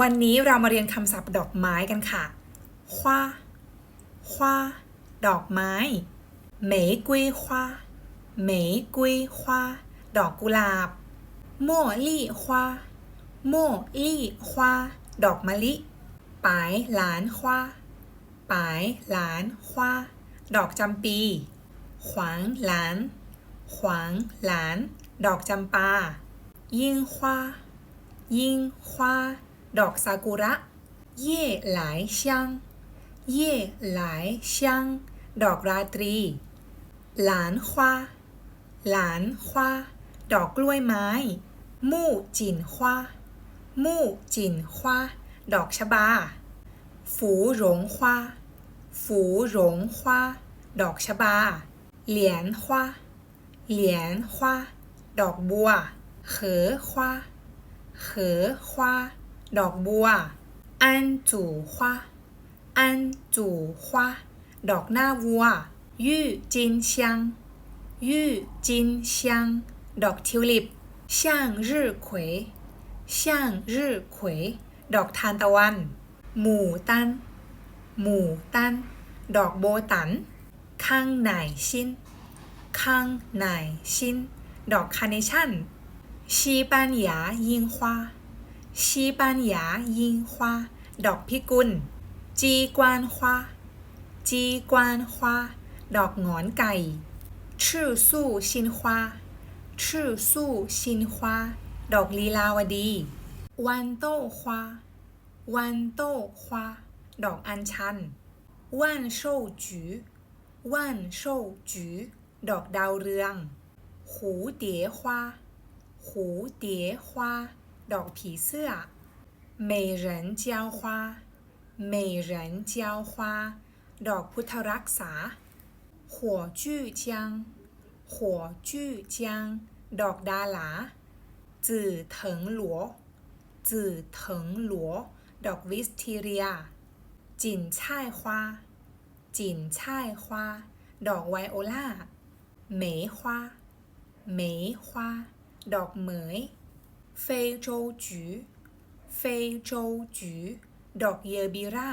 วันนี้เรามาเรียนคำศัพท์ดอกไม้กันค่ะ花花ดอกไม้玫瑰花玫瑰花ดอกกุหลาบ茉莉花茉莉花ดอกมะลิปายหลาน花ปายหลาน花ดอกจำปีขวางหลาน ขวางหลาน ดอกจำปา ยิ่ง花ยิ่ง花 ดอกซากุระ เย่หลายช่างเย่หลายช่างดอกราตรี หลานควาหลานควาดอกกล้วยไม้ มู่จินความู่จินควาดอกชบา ฝูหลงควาฝูหลงควาดอกชบา เหลียนควาเหลียนควาดอกบัว เขอควาเขอควา ดอกบัว อันจู่ควาอันจู่ควาดอกหน้าวัว ยู่จินเซียง ยู่จินเซียง ดอกทิวลิปช่างรื่เขวช่างรื่เขวดอกทานตะวัน หมู่ตัน หมู่ตัน ดอกโบตัน ข้างไหนชินข้างไหนชิน ดอกคาร์เนชั่นชีปันหยาญิงควา 西班牙樱花ดอกพิกุล จีกวานฮวาจีกวานฮวาดอกหงอนไก่ ชื่อสู้ชินฮวาชื่อสู้ชินฮวาดอกลีลาวดี วันโต้ฮวาวันโต้ฮวาดอกอัญชัน ว่านโชวจือว่านโชวจือดอกดาวเรือง หูเตี๋ยฮวาหูเตี๋ยฮวา ดอกผีเสื้อ美人娇花美人娇花ดอกพุทธรักษา หัวจื้อจางหัวจื้อจางดอกดาหลา จื่อเถิงหลัว จื่อเถิงหลัว ดอกวิสทีเรีย จิ่นช่ายฮวาจิ่นช่ายฮวาดอกไวโอลาเหมยฮวาเหมยฮวาดอกเหมย เฟยโจวจือเฟยโจวจือดอกเยอบิรา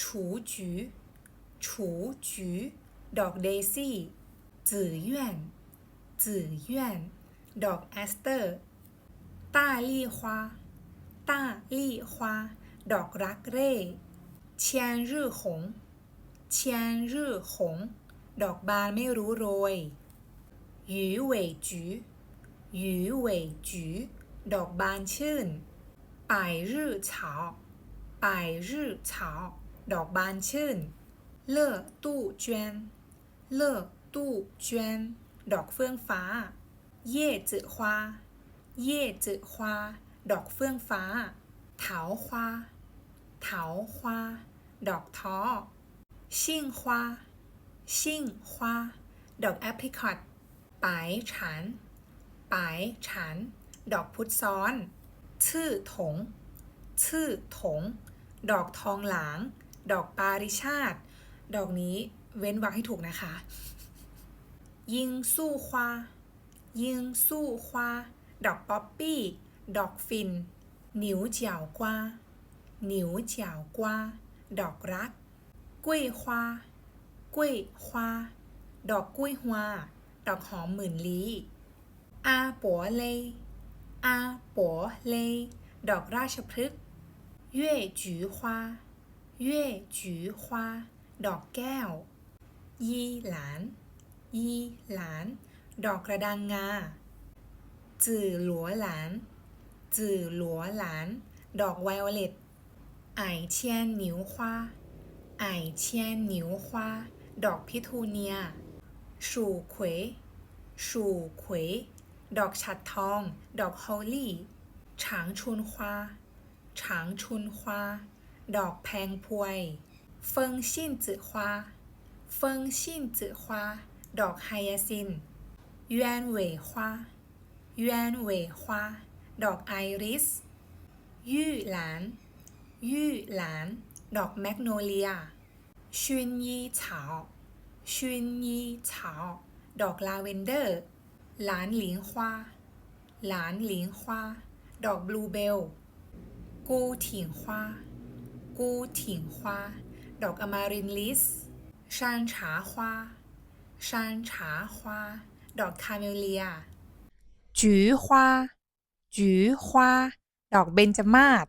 ฉูจือฉูจือดอกเดซี่จื่อเย่วนจื่อเย่วน ดอกแอสเตอร์ต้านรื่อหงเชียนรื่อหงดอกบานไม่รู้โรยหยูเหวยจือหยูเหวยจือดอกบานชื่นป่ายรื่อเฉาป่ายรื่อเฉาดอกบานชื่นเล่อตู้เจวนเล่อตู้เจวนดอกเฟื่องฟ้า เย่จือฮวาเย่จือฮวาดอกเฟื่องฟ้าเถาฮวาเถาฮวาดอกท้อชิ่งฮวาชิ่งฮวาดอกแอปริคอตปายฉันปายฉัน ดอกพุทธซ้อน ชื่อถง ชื่อถง ดอกทองหลาง ดอกปาริชาติ ดอกนี้เว้นวรรคให้ถูกนะคะ ยิงสู้ควา ยิงสู้ควา ดอกป๊อปปี้ ดอกฟิน หนิวเจียวกวา หนิวเจียวกวา ดอกรัก กุ้ยควา กุ้ยควา ดอกกุ้ยฮวา ดอกหอมหมื่นลี้อาปัวเลย อาปัวเลยดอกราชพฤกษ์เย่จือฮวาเย่จือฮวาดอกแก้ว ยี่หลาน ยี่หลาน ดอกกระดังงา จื่อหลัวหลาน จื่อหลัวหลาน ดอกไวโอเลตไอเชียนหนิวฮวาไอเชียนหนิวฮวาดอกพิทูเนีย สู่เขวสู่เขว ดอกฉัดทอง ดอกฮอลลี่ฉางชุนฮวาฉางชุนฮวาดอกแพงพวย เฟิงชินจือฮวาเฟิงชินจือฮวาดอกไฮยาซินยวนเหวยฮวายวนเหวยฮวาดอกไอริส ยู่หลาน ยู่หลาน ดอกแมกโนเลีย ชุนยี่เฉาชุนยี่เฉาดอกลาเวนเดอร์ หลานหลิงควาหลานหลิงควาดอกบลูเบล กูถิงควากูถิงควาดอกอมารินลิสชานชาควาชานชาควาดอกคาเมเลียจูอวาจูอวาดอกเบนจมาศ